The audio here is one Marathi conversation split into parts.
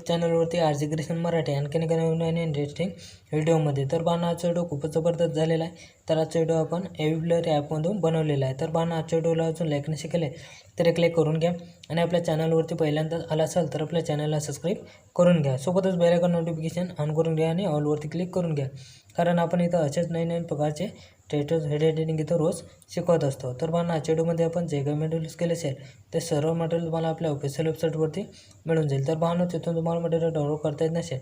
यूट्यूब चॅनलवरती आर जी क्रिशन मराठी आणखीन एका नवीन आणि इंटरेस्टिंग व्हिडिओमध्ये तर बाण आजचा व्हिडिओ खूपच जबरदस्त झालेला आहे. तर आजचा व्हिडिओ आपण एव्ही ॲपमधून बनवलेला आहे. तर बाण आजच्या व्हिडिओला अजून लाईक नसे केले तर क्लिक करून घ्या आणि आपल्या चॅनलवरती पहिल्यांदाच आला असाल तर आपल्या चॅनलला सबस्क्राईब करून घ्या. सोबतच बेलायकॉन नोटिफिकेशन ऑन करून घ्या आणि ऑलवरती क्लिक करून घ्या. कारण आपण इथं असेच नवीन नवीन प्रकारचे ट्रेटर्स हेड एडिटिंग इथं रोज शिकवत असतो. तर मला आजच्या व्हिडिओमध्ये आपण जे काही मटेरियल केले असेल ते सर्व मटेरियल तुम्हाला आपल्या ऑफिशियल वेबसाईटवरती मिळून जाईल. तर भावनो तिथून तुम्हाला मटेरियल डाउनलोड करता येत नसेल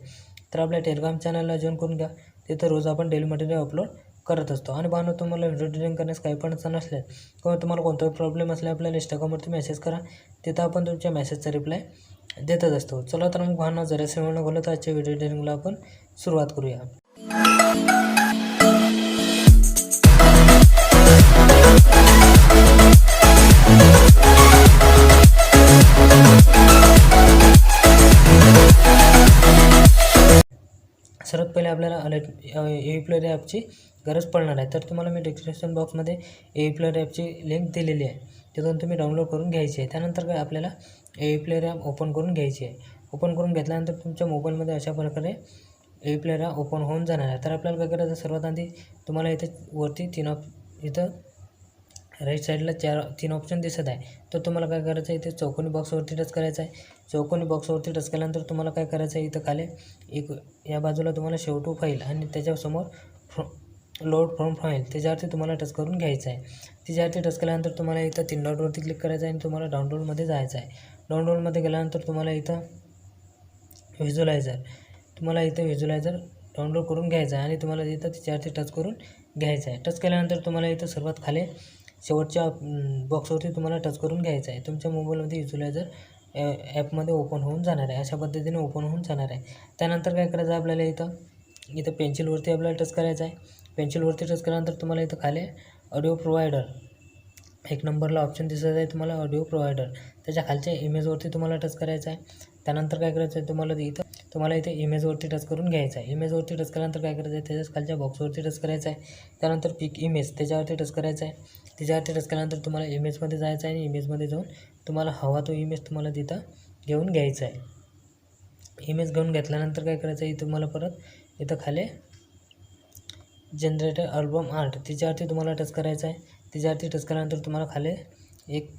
तर आपल्या टेलिग्राम चॅनलला जॉईन करून घ्या. तिथं रोज आपण डेली मटेरियल अपलोड करत असतो. आणि भावनो तुम्हाला व्हिडिओ एडिटिंग करण्यास काही पण अडचण असल्यास किंवा तुम्हाला कोणताही प्रॉब्लेम असल्या आपल्याला इंस्टाग्रामवरती मेसेज करा. तिथं आपण तुमच्या मेसेजचा रिप्लाय देतच असतो. चला तर मग भावना जरासे म्हणून बोलत आजच्या व्हिडिओ एडिटिंगला आपण सुरुवात करूया. पहिले आपल्याला अलर्ट ए प्लेअर ॲपची गरज पडणार आहे. तर तुम्हाला मी डिस्क्रिप्शन बॉक्समध्ये ए प्लेअर ॲपची लिंक दिलेली आहे. तिथून तुम्ही डाउनलोड करून घ्यायची आहे. त्यानंतर काय आपल्याला ए प्लेअर ॲप ओपन करून घ्यायची आहे. ओपन करून घेतल्यानंतर तुमच्या मोबाईलमध्ये अशा प्रकारे ए प्लेअर ॲप ओपन होऊन जाणार आहे. तर आपल्याला काय करायचं सर्वात आधी तुम्हाला इथे वरती तीन ऑप इथं राईट साईडला चार तीन ऑप्शन दिसत आहे. तर तुम्हाला काय करायचं आहे? इथे चौकोनी बॉक्सवरती टच करायचं आहे. चौकोनी बॉक्सवरती टच केल्यानंतर तुम्हाला काय करायचं आहे? इथं खाली एक या बाजूला तुम्हाला शेवटू फाईल आणि त्याच्यासमोर फ्र लोड फ्रॉम फाईल त्याच्यावरती तुम्हाला टच करून घ्यायचं आहे. त्याच्यावरती टच केल्यानंतर तुम्हाला इथं तीन डॉटवरती क्लिक करायचं आहे आणि तुम्हाला डाउनलोडमध्ये जायचं आहे. डाउनलोडमध्ये गेल्यानंतर तुम्हाला इथं व्हिज्युलायझर तुम्हाला इथं व्हिज्युलायझर डाउनलोड करून घ्यायचं आहे आणि तुम्हाला इथं त्याच्यावरती टच करून घ्यायचं आहे. टच केल्यानंतर तुम्हाला इथं सर्वात खाली शेवटच्या बॉक्सवरती तुम्हाला टच करून घ्यायचं आहे. तुमच्या मोबाईलमध्ये व्हिज्युलायझर ॲपमध्ये ओपन होऊन जाणार आहे अशा पद्धतीने ओपन होऊन जाणार आहे. त्यानंतर काय करायचं आहे आपल्याला इथं? इथं पेन्सिलवरती आपल्याला टच करायचं आहे. पेन्सिलवरती टच केल्यानंतर तुम्हाला इथं खाली ऑडिओ प्रोव्हायडर एक नंबरला ऑप्शन दिसत आहे तुम्हाला ऑडिओ प्रोव्हायडर त्याच्या खालच्या इमेजवरती तुम्हाला टच करायचं आहे. त्यानंतर काय करायचं आहे तुम्हाला इथं तुम्हाला इथे इमेजवरती टच करून घ्यायचं आहे. इमेजवरती टच केल्यानंतर काय करायचं आहे? त्याच्याच खालच्या बॉक्सवरती टच करायचं आहे. त्यानंतर पिक इमेज त्याच्यावरती टच करायचं आहे. त्याच्यावरती टच केल्यानंतर तुम्हाला इमेजमध्ये जायचं आहे आणि इमेजमध्ये जाऊन तुम्हाला हवा तो इमेज तुम्हाला तिथं घेऊन घ्यायचा आहे. इमेज घेऊन घेतल्यानंतर काय करायचं आहे? तुम्हाला परत इथं खाली जनरेटर अल्बम आर्ट त्याच्यावरती तुम्हाला टच करायचं आहे. त्याच्यावरती टच केल्यानंतर तुम्हाला खाली एक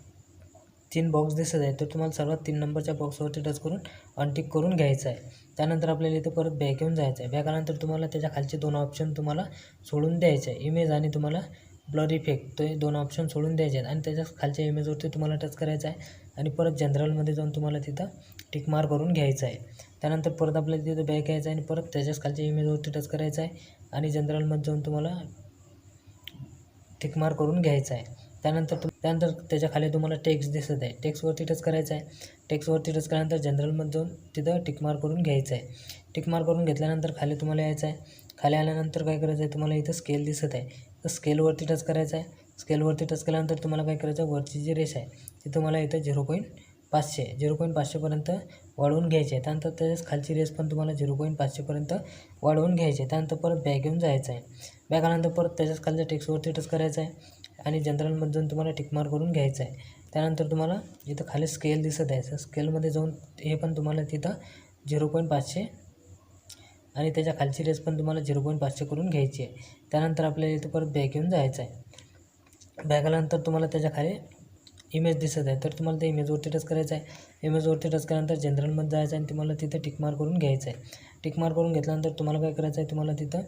तीन बॉक्स दिसत आहे तर तुम्हाला सर्वात तीन नंबरच्या बॉक्सवरती टच करून अनटिक करून घ्यायचं आहे. त्यानंतर आपल्याला इथं परत बॅक येऊन जायचं आहे. बॅक आल्यानंतर तुम्हाला त्याच्या खालचे दोन ऑप्शन तुम्हाला सोडून द्यायचे आहे. इमेज आणि तुम्हाला ब्लर इफेक्ट तो हे दोन ऑप्शन सोडून द्यायचे आहेत. आणि त्याच्या खालच्या इमेजवरती तुम्हाला टच करायचं आहे. आणि परत जनरलमध्ये जाऊन तुम्हाला तिथं टिक करून घ्यायचं आहे. त्यानंतर परत आपल्याला तिथं बॅक यायचं आहे आणि परत त्याच्याच खालच्या इमेजवरती टच करायचं आहे. आणि जनरलमध्ये जाऊन तुम्हाला टिक करून घ्यायचं आहे. त्यानंतर त्यानंतर त्याच्याखाली तुम्हाला टेक्स्ट दिसत आहे. टेक्स्टवरती टच करायचं आहे. टेक्स्टवरती टच केल्यानंतर जनरलमध्ये जाऊन तिथं टिकमार करून घ्यायचं आहे. टिकमार करून घेतल्यानंतर खाली तुम्हाला यायचं आहे. खाली आल्यानंतर काय करायचं आहे? तुम्हाला इथं स्केल दिसत आहे. तर स्केलवरती टच करायचं आहे. स्केलवरती टच केल्यानंतर तुम्हाला काय करायचं आहे? वरची जी रेस आहे ती तुम्हाला इथं झिरो पॉईंट पाचशे झिरो पॉईंट पाचशेपर्यंत वाढवून घ्यायची आहे. त्यानंतर त्याच्याच खालची रेस पण तुम्हाला झिरो पॉईंट पाचशेपर्यंत वाढवून घ्यायची आहे. त्यानंतर परत बॅग घेऊन जायचं आहे. बॅग आल्यानंतर परत त्याच्याच खालच्या टेक्स्टवरती टच करायचं आहे. आणि जनरलमध्ये जाऊन तुम्हाला टिकमार करून घ्यायचं आहे. त्यानंतर तुम्हाला इथं खाली स्केल दिसत आहे. स्केलमध्ये जाऊन हे पण तुम्हाला तिथं झिरो पॉईंट पाचशे आणि त्याच्या खालची रेस पण तुम्हाला झिरो पॉईंट पाचशे करून घ्यायची आहे. त्यानंतर आपल्याला इथं परत बॅग घेऊन जायचं आहे. बॅग आल्यानंतर तुम्हाला त्याच्याखाली इमेज दिसत आहे. तर तुम्हाला त्या इमेजवरती टच करायचं आहे. इमेजवरती टच केल्यानंतर जनरलमध्ये जायचं आहे आणि तुम्हाला तिथं टिकमार करून घ्यायचं आहे. टिकमार करून घेतल्यानंतर तुम्हाला काय करायचं आहे? तुम्हाला तिथं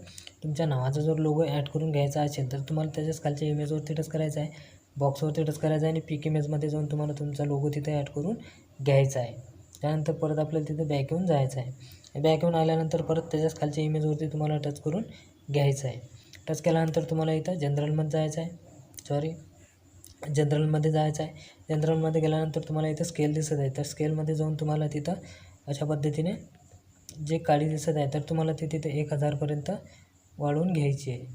तुमच्या नावाचा जर लोगो ॲड करून घ्यायचा असेल तर तुम्हाला त्याच्याच खालच्या इमेजवरती टच करायचं आहे. बॉक्सवरती टच करायचं आहे आणि पिक इमेजमध्ये जाऊन तुम्हाला तुमचा लोगो तिथं ॲड करून घ्यायचा आहे. त्यानंतर परत आपल्याला तिथं बॅक येऊन जायचं आहे. बॅक येऊन आल्यानंतर परत त्याच्याच खालच्या इमेजवरती तुम्हाला टच करून घ्यायचं आहे. टच केल्यानंतर तुम्हाला इथं जनरलमध्ये जायचं आहे. सॉरी जनरलमध्ये जायचं आहे. जनरलमध्ये गेल्यानंतर तुम्हाला इथं स्केल दिसत आहे. तर स्केलमध्ये जाऊन तुम्हाला तिथं अशा पद्धतीने जे काळी दिसत आहे तर तुम्हाला ती तिथे एक हजारपर्यंत वाढवून घ्यायची आहे.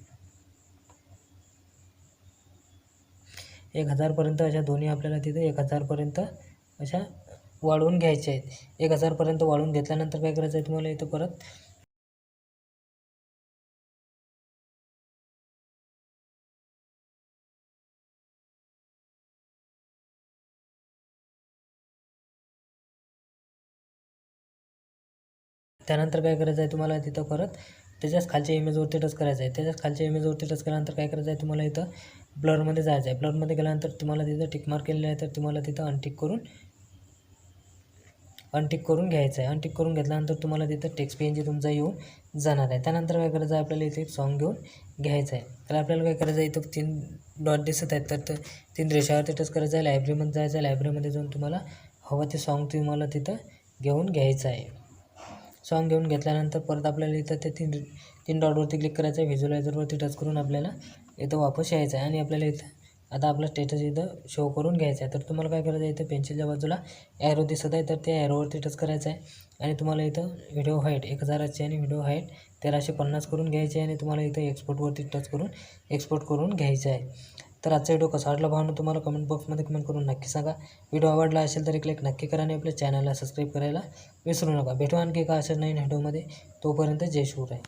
एक हजारपर्यंत अशा दोन्ही आपल्याला तिथे एक हजारपर्यंत अशा वाढवून घ्यायच्या आहेत. एक हजारपर्यंत वाढवून घेतल्यानंतर काय करायचं आहे तुम्हाला इथं परत त्यानंतर काय करायचं आहे तुम्हाला तिथं परत? त्याच्याच खालच्या इमेजवरती टच करायचं आहे. त्याच्याच खालच्या इमेजवरती टच केल्यानंतर काय करायचं आहे तुम्हाला इथं? ब्लरमध्ये जायचं आहे. ब्लरमध्ये गेल्यानंतर तुम्हाला तिथं टिक मार्क केलेलं आहे तर तुम्हाला तिथं अनटिक करून अनटिक करून घ्यायचं आहे. अनटिक करून घेतल्यानंतर तुम्हाला तिथं टेक्स्ट पी एन जी तुमचा येऊन जाणार आहे. त्यानंतर काय करायचं आहे आपल्याला इथे एक सॉन्ग घेऊन घ्यायचं आहे. तर आपल्याला काय करायचं आहे इथं तीन डॉट दिसत आहेत. तर तीन रेषावरती टच करायचं आहे. लायब्ररीमध्ये जायचं आहे. लायब्ररीमध्ये जाऊन तुम्हाला हवं ते सॉन्ग तुम्हाला तिथं घेऊन घ्यायचं आहे. सॉन्ग घेऊन घेतल्यानंतर परत आपल्याला इथं ते तीन तीन डॉटवरती क्लिक करायचं आहे. व्हिज्युलायझरवरती टच करून आपल्याला इथं वापस यायचं आहे. आणि आपल्याला इथं आता आपला स्टेटस इथं शो करून घ्यायचा आहे. तर तुम्हाला काय करायचं आहे? इथं पेन्सिलच्या बाजूला ॲरो दिसत आहे तर त्या ॲरोवरती टच करायचं आहे. आणि तुम्हाला इथं व्हिडिओ हाईट एक हजाराची आणि व्हिडिओ हाईट तेराशे पन्नास करून घ्यायची आहे. आणि तुम्हाला इथं एक्सपोर्टवरती टच करून एक्सपोर्ट करून घ्यायचं आहे. तर आजचा व्हिडिओ कसा वाटला भावना तुम्हाला कमेंट बॉक्समध्ये कमेंट करून नक्की सांगा. व्हिडिओ आवडला असेल तर एक लाईक नक्की करा आणि आपल्या चॅनलला सबस्क्राईब करायला विसरू नका. भेटू आणखी एका अशा नवीन व्हिडिओमध्ये तोपर्यंत जय शिवराय.